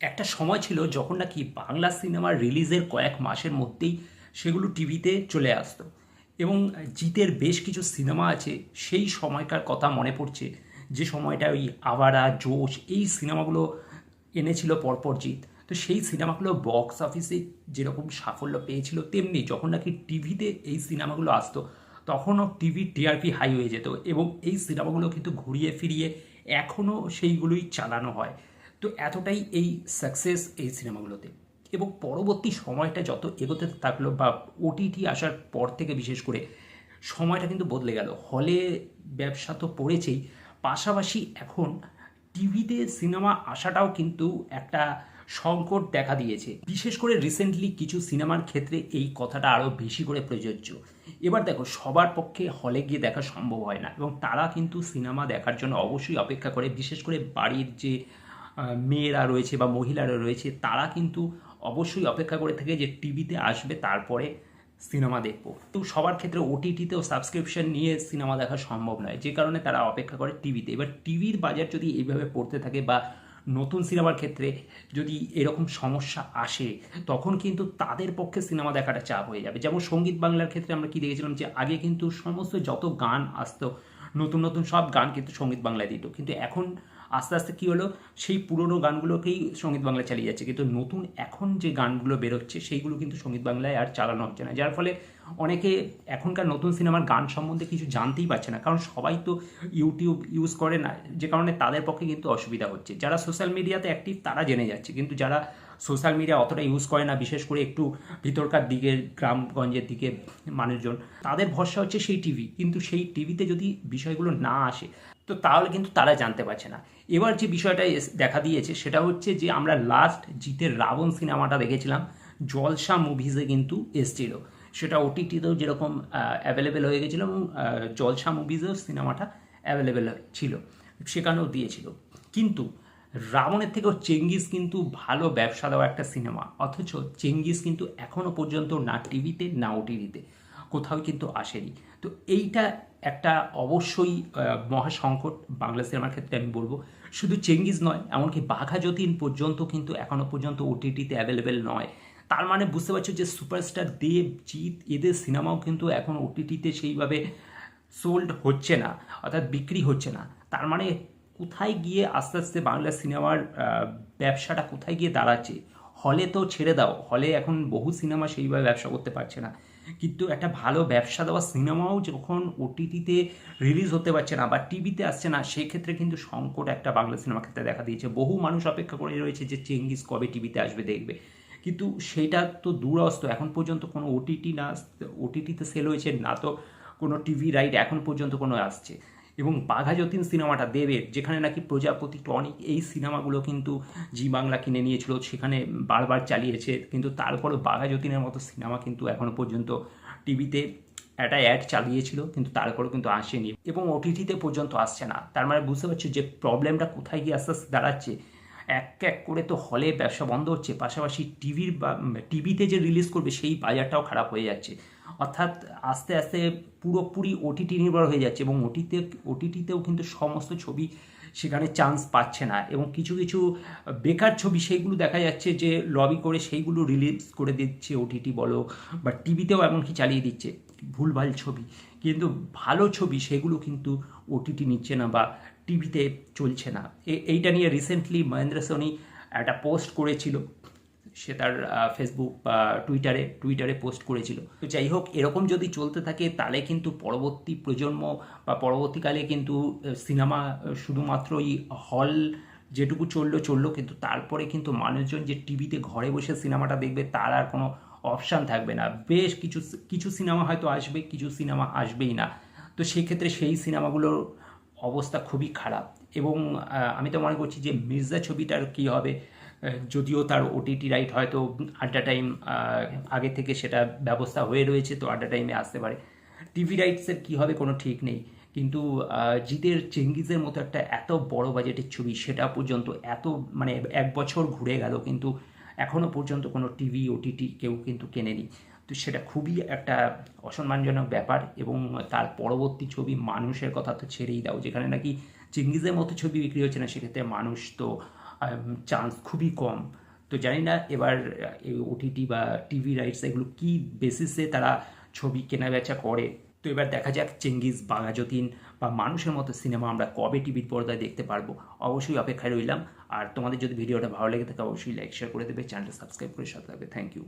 একটা সময় ছিল যখন নাকি বাংলা সিনেমার রিলিজের কয়েক মাসের মধ্যেই সেগুলো টিভিতে চলে আসতো। এবং জিতের বেশ কিছু সিনেমা আছে, সেই সময়কার কথা মনে পড়ছে। যে সময়টা ওই আবারা জোশ, এই সিনেমাগুলো এনেছিল পরপর জিত। তো সেই সিনেমাগুলো বক্স অফিসে যেরকম সাফল্য পেয়েছিল, তেমনি যখন নাকি টিভিতে এই সিনেমাগুলো আসতো, তখনও টিভি টিআরপি হাই হয়ে যেত। এবং এই সিনেমাগুলো কিন্তু ঘুরিয়ে ফিরিয়ে এখনও সেইগুলোই চালানো হয়। তো এতটাই এই সাকসেস এই সিনেমাগুলোতে। এবং পরবর্তী সময়টা যত এগোতে থাকল বা ওটিটি আসার পর থেকে বিশেষ করে, সময়টা কিন্তু বদলে গেল। হলে ব্যবসা তো পড়েছেই। পাশাপাশি এখন টিভিতে সিনেমা আসাটাও কিন্তু একটা সংকট দেখা দিয়েছে। বিশেষ করে রিসেন্টলি কিছু সিনেমার ক্ষেত্রে এই কথাটা আরও বেশি করে প্রযোজ্য। এবার দেখো, সবার পক্ষে হলে গিয়ে দেখা সম্ভব হয় না। এবং তারা কিন্তু সিনেমা দেখার জন্য অবশ্যই অপেক্ষা করে। বিশেষ করে বাড়ির যে মেয়েরা রয়েছে বা মহিলারা রয়েছে, তারা কিন্তু অবশ্যই অপেক্ষা করে থাকে যে টিভিতে আসবে, তারপরে সিনেমা দেখব। তো সবার ক্ষেত্রে ওটিটিতেও সাবস্ক্রিপশন নিয়ে সিনেমা দেখা সম্ভব নয়, যে কারণে তারা অপেক্ষা করে টিভিতে। এবার টিভির বাজার যদি এইভাবে পড়তে থাকে বা নতুন সিনেমার ক্ষেত্রে যদি এরকম সমস্যা আসে, তখন কিন্তু তাদের পক্ষে সিনেমা দেখাটা চাপ হয়ে যাবে। যেমন সংগীত বাংলার ক্ষেত্রে আমরা কি দেখেছিলাম যে আগে কিন্তু সমস্ত যত গান আসতো, নতুন নতুন সব গান কিন্তু সংগীত বাংলায় দিত। কিন্তু এখন আস্তে আস্তে কী হলো? সেই পুরনো গানগুলোকেই সংগীত বাংলা চালিয়ে যাচ্ছে। কিন্তু নতুন এখন যে গানগুলো বেরোচ্ছে, সেইগুলো কিন্তু সংগীত বাংলায় আর চালানো হচ্ছে না। যার ফলে অনেকে এখনকার নতুন সিনেমার গান সম্বন্ধে কিছু জানতেই পারছে না। কারণ সবাই তো ইউটিউব ইউজ করে না, যে কারণে তাদের পক্ষে কিন্তু অসুবিধা হচ্ছে। যারা সোশ্যাল মিডিয়াতে অ্যাক্টিভ তারা জেনে যাচ্ছে। কিন্তু যারা সোশ্যাল মিডিয়া অতটা ইউজ করে না, বিশেষ করে একটু ভিতরকার দিকের গ্রামগঞ্জের দিকে মানুষজন, তাদের ভরসা হচ্ছে সেই টিভি কিন্তু সেই টিভিতে যদি বিষয়গুলো না আসে তো তাহলে কিন্তু তারা জানতে পারছে না। এবার যে বিষয়টা দেখা দিয়েছে, সেটা হচ্ছে যে আমরা লাস্ট জিতের রাবণ সিনেমাটা দেখেছিলাম, জলসা মুভিজে কিন্তু এসছিল। সেটা ওটিটিতেও যেরকম অ্যাভেলেবেল হয়ে গেছিল এবং জলসা মুভিজেও সিনেমাটা অ্যাভেলেবেল ছিল, সেখানেও দিয়েছিল। কিন্তু রাবণের থেকেও চেঙ্গিস কিন্তু ভালো ব্যবসা দেওয়া একটা সিনেমা, অথচ চেঙ্গিস কিন্তু এখনও পর্যন্ত না টিভিতে না ওটিভিতে কোথাও কিন্তু আসেনি। তো এইটা একটা অবশ্যই আহ, মহা সংকট বাংলা সিনেমার ক্ষেত্রে আমি বলব। শুধু চেঙ্গিস নয় এমনকি বাঘা যতীন পর্যন্ত কিন্তু এখনও পর্যন্ত ওটিটিতে অ্যাভেলেবেল নয়। তার মানে বুঝতে পারছ যে সুপারস্টার দেব জিৎ এদের সিনেমাও কিন্তু এখন ওটিটিতে সেইভাবে সোল্ড হচ্ছে না অর্থাৎ বিক্রি হচ্ছে না। তার মানে কোথায় গিয়ে আস্তে আস্তে বাংলা সিনেমার ব্যবসাটা কোথায় গিয়ে দাঁড়াচ্ছে? হলে তো ছেড়ে দাও, হলে এখন বহু সিনেমা সেইভাবে ব্যবসা করতে পারছে না। কিন্তু একটা ভালো ব্যবসা দেওয়া সিনেমাও যখন ওটিটিতে রিলিজ হতে পারছে না বা টিভিতে আসছে না, সেক্ষেত্রে কিন্তু সংকট একটা বাংলা সিনেমা ক্ষেত্রে দেখা দিয়েছে। বহু মানুষ অপেক্ষা করে রয়েছে যে চেঙ্গিস কবে টিভিতে আসবে, দেখবে। কিন্তু সেটা তো দূরস্ত, এখন পর্যন্ত কোনো ওটিটি না ওটিটিতে সেল হয়েছে, না তো কোনো টিভি রাইট এখন পর্যন্ত কোনো আসছে। এবং বাঘা যতীন সিনেমাটা দেবের যেখানে নাকি প্রজাপতি টনিক এই সিনেমাগুলো কিন্তু জি বাংলা কিনে নিয়েছিল, সেখানে বারবার চালিয়েছে, কিন্তু তারপরেও বাঘা যতীনের মতো সিনেমা কিন্তু এখনও পর্যন্ত টিভিতে একটা অ্যাড চালিয়েছিল, কিন্তু তারপরেও কিন্তু আসেনি এবং ওটিটিতে পর্যন্ত আসছে না। তার মানে বুঝতে পারছি যে প্রবলেমটা কোথায় গিয়ে আস্তে আস্তে দাঁড়াচ্ছে? এক এক করে তো হলে ব্যবসা বন্ধ হচ্ছে, পাশাপাশি টিভির বা, টিভিতে যে রিলিজ করবে, সেই বাজারটাও খারাপ হয়ে যাচ্ছে। অর্থাৎ আস্তে আস্তে পুরোপুরি ওটিটি নির্ভর হয়ে যাচ্ছে এবং ওটিতে ওটিটিতেও কিন্তু সমস্ত ছবি সেখানে চান্স পাচ্ছে না এবং কিছু কিছু বেকার ছবি সেইগুলো দেখা যাচ্ছে যে লবি করে সেইগুলো রিলিজ করে দিচ্ছে ওটিটি বলো বা টিভিতেও এমনকি চালিয়ে দিচ্ছে, ভুলভাল ছবি। কিন্তু ভালো ছবি সেগুলো কিন্তু ওটিটি নিচ্ছে না বা টিভিতে চলছে না। এইটা নিয়ে রিসেন্টলি মহেন্দ্র সোনি একটা পোস্ট করেছিল। সে তার ফেসবুক বা টুইটারে টুইটারে পোস্ট করেছিল। তো যাই হোক, এরকম যদি চলতে থাকে, তাহলে কিন্তু পরবর্তী প্রজন্ম বা পরবর্তীকালে কিন্তু সিনেমা শুধুমাত্রই হল যেটুকু চলল চলল কিন্তু তারপরে কিন্তু মানুষজন যে টিভিতে ঘরে বসে সিনেমাটা দেখবে, তার আর কোনো অপশান থাকবে না। বেশ কিছু কিছু সিনেমা হয়তো আসবে, কিছু সিনেমা আসবেই না। তো সেক্ষেত্রে সেই সিনেমাগুলোর অবস্থা খুবই খারাপ। এবং আমি তো মনে করছি যে মির্জা ছবিটার কী হবে? যদিও তার ওটিটি রাইট হয়তো আড্ডা টাইম আগে থেকে সেটা ব্যবস্থা হয়ে রয়েছে, তো আড্ডা টাইমে আসতে পারে। টিভি রাইটসের কী হবে কোনো ঠিক নেই। কিন্তু জিতের চেঙ্গিজের মতো একটা এত বড় বাজেটের ছবি, সেটা পর্যন্ত এত মানে এক বছর ঘুরে গেল, কিন্তু এখনও পর্যন্ত কোনো টিভি ওটিটি কেউ কিন্তু কেনেনি। তো সেটা খুবই একটা অসম্মানজনক ব্যাপার এবং তার পরবর্তী ছবি মানুষের কথা তো ছেড়েই দাও, যেখানে নাকি চিঙ্গিজের মতো ছবি বিক্রি হচ্ছে না, সেক্ষেত্রে মানুষ তো চান্স খুবই কম। তো জানি না এবার ওটিটি বা টিভি রাইটস এগুলো কী বেসিসে তারা ছবি কেনা বেচা করে। তো এবার দেখা যাক চেঙ্গিস বাঘাযতীন বা মানুষের মতো সিনেমা আমরা কবে টিভির পর্দায় দেখতে পারব। অবশ্যই অপেক্ষায় রইলাম। আর তোমাদের যদি ভিডিওটা ভালো লেগে থাকে, অবশ্যই লাইক শেয়ার করে দেবে। চ্যানেলটা সাবস্ক্রাইব করে সাথে থাকবে। Thank you